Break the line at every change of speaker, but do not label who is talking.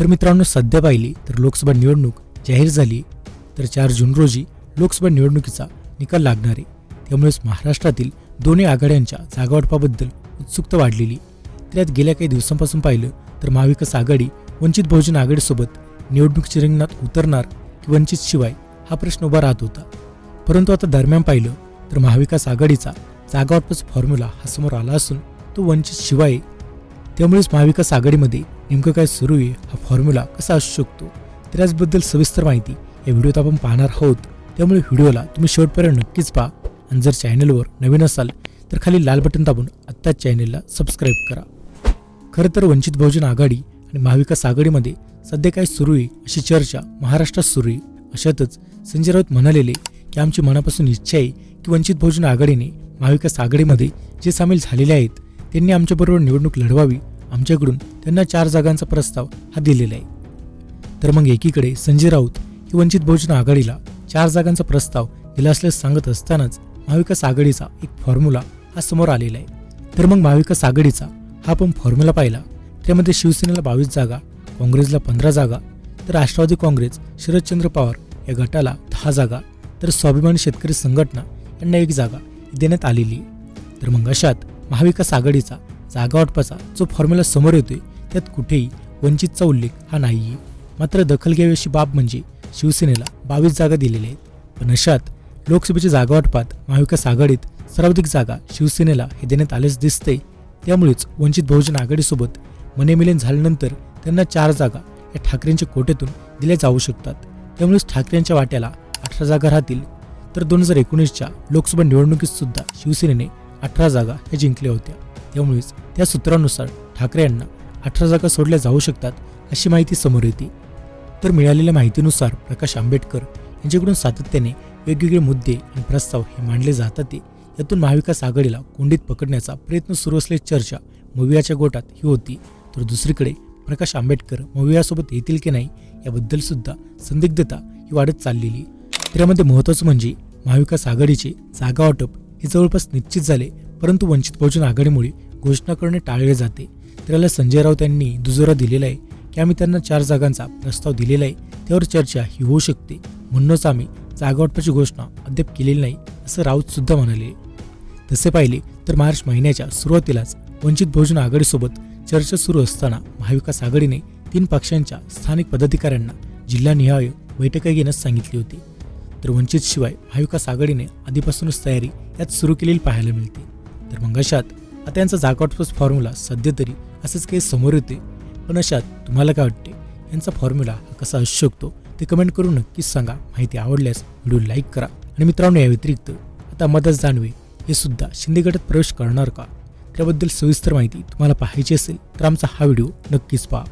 तर मित्रांनो सध्या पाहिली तर लोकसभा निवडणूक जाहीर झाली तर चार जून रोजी लोकसभा निवडणुकीचा निकाल लागणार. आहे त्यामुळेच महाराष्ट्रातील दोन्ही आघाड्यांच्या जागावाटपाबद्दल उत्सुकता वाढलेली. त्यात गेल्या काही दिवसांपासून पाहिलं तर महाविकास आघाडी वंचित बहुजन आघाडीसोबत निवडणुकीच्या रिंगणात उतरणार की वंचित शिवाय हा प्रश्न उभा राहत होता. परंतु आता दरम्यान पाहिलं तर महाविकास आघाडीचा जागावाटपाचा फॉर्म्युला हा समोर आला असून तो वंचित शिवाय. त्यामुळेच महाविकास आघाडीमध्ये नेमकं काय सुरू आहे? हा फॉर्म्युला कसा असू शकतो? तर याचबद्दल सविस्तर माहिती या व्हिडिओत आपण पाहणार आहोत. त्यामुळे व्हिडिओला तुम्ही शेवटपर्यंत नक्कीच पहा आणि जर चॅनलवर नवीन असाल तर खाली लाल बटन दाबून आत्ताच चॅनलला सबस्क्राईब करा. खरं तर वंचित बहुजन आघाडी आणि महाविकास आघाडीमध्ये सध्या काय सुरू आहे अशी चर्चा महाराष्ट्रात सुरू आहे. अशातच संजय राऊत म्हणालेले की आमची मनापासून इच्छा आहे की वंचित बहुजन आघाडीने महाविकास आघाडीमध्ये जे सामील झालेले आहेत त्यांनी आमच्याबरोबर निवडणूक लढवावी आमच्याकडून त्यांना चार जागांचा प्रस्ताव हा दिलेला आहे. तर मग एकीकडे संजय राऊत हे वंचित बहुजन आघाडीला चार जागांचा प्रस्ताव दिला असल्यास सांगत असतानाच महाविकास आघाडीचा एक फॉर्म्युला हा समोर आलेला आहे. तर मग महाविकास आघाडीचा हा आपण फॉर्म्युला पाहिला त्यामध्ये शिवसेनेला बावीस जागा काँग्रेसला पंधरा जागा तर राष्ट्रवादी काँग्रेस शरदचंद्र पवार या गटाला दहा जागा तर स्वाभिमानी शेतकरी संघटना यांना एक जागा देण्यात आलेली आहे. तर मग अशात महाविकास आघाडीचा जागावाटपाचा जो फॉर्म्युला समोर येतोय त्यात कुठेही वंचितचा उल्लेख हा नाही आहे मात्र दखल घ्यावी अशी बाब म्हणजे शिवसेनेला बावीस जागा दिलेल्या आहेत. पण अशात लोकसभेच्या जागावाटपात महाविकास आघाडीत सर्वाधिक जागा शिवसेनेला हे देण्यात आलेच दिसते त्यामुळेच वंचित बहुजन आघाडीसोबत मनेमिलन झाल्यानंतर त्यांना चार जागा या ठाकरेंच्या कोट्यातून दिल्या जाऊ शकतात. त्यामुळेच ठाकरेंच्या वाट्याला अठरा जागा राहतील. तर दोन हजार एकोणीसच्या लोकसभा निवडणुकीत सुद्धा शिवसेनेने अठरा जागा ह्या जिंकल्या होत्या. त्यामुळेच त्या सूत्रानुसार ठाकरे यांना अठरा जागा सोडल्या जाऊ शकतात अशी माहिती समोर येते. तर मिळालेल्या माहितीनुसार प्रकाश आंबेडकर यांच्याकडून सातत्याने वेगवेगळे मुद्दे आणि प्रस्ताव हे मांडले जातात. ते यातून महाविकास आघाडीला कोंडीत पकडण्याचा प्रयत्न सुरू असल्याची चर्चा मवियाच्या गोटात ही होती. तर दुसरीकडे प्रकाश आंबेडकर मवियासोबत येतील की नाही याबद्दल सुद्धा संदिग्धता ही वाढत चाललेली. त्यामध्ये महत्त्वाचं म्हणजे महाविकास आघाडीचे जागा वाटप हे जवळपास निश्चित झाले परंतु वंचित बहुजन आघाडीमुळे घोषणा करणे टाळले जाते. तर याला संजय राऊत यांनी दुजोरा दिलेला आहे. की आम्ही त्यांना चार जागांचा प्रस्ताव दिलेला आहे. त्यावर चर्चा ही होऊ शकते. म्हणूनच आम्ही जागावाटपाची घोषणा अद्याप केलेली नाही असं राऊत सुद्धा म्हणाले. तसे पाहिले तर मार्च महिन्याच्या सुरुवातीलाच वंचित बहुजन आघाडीसोबत चर्चा सुरू असताना महाविकास आघाडीने तीन पक्षांच्या स्थानिक पदाधिकाऱ्यांना जिल्हानिहाय बैठका घेण्यास सांगितली होती. तर वंचित शिवाय महाविकास आघाडीने आधीपासूनच तयारी त्यात सुरू केलेली पाहायला मिळते. तर मग अशात आता यांचा जागावाटपास फॉर्म्युला सध्या तरी असंच काही समोर येते पण अशात तुम्हाला काय वाटते यांचा फॉर्म्युला हा कसा असू शकतो? ते कमेंट करून नक्कीच सांगा. माहिती आवडल्यास व्हिडिओ लाईक करा. आणि मित्रांनो या व्यतिरिक्त आता मदत जाणवे हे सुद्धा शिंदे गटात प्रवेश करणार का? त्याबद्दल सविस्तर माहिती तुम्हाला पाहायची असेल तर आमचा हा व्हिडिओ नक्कीच पहा.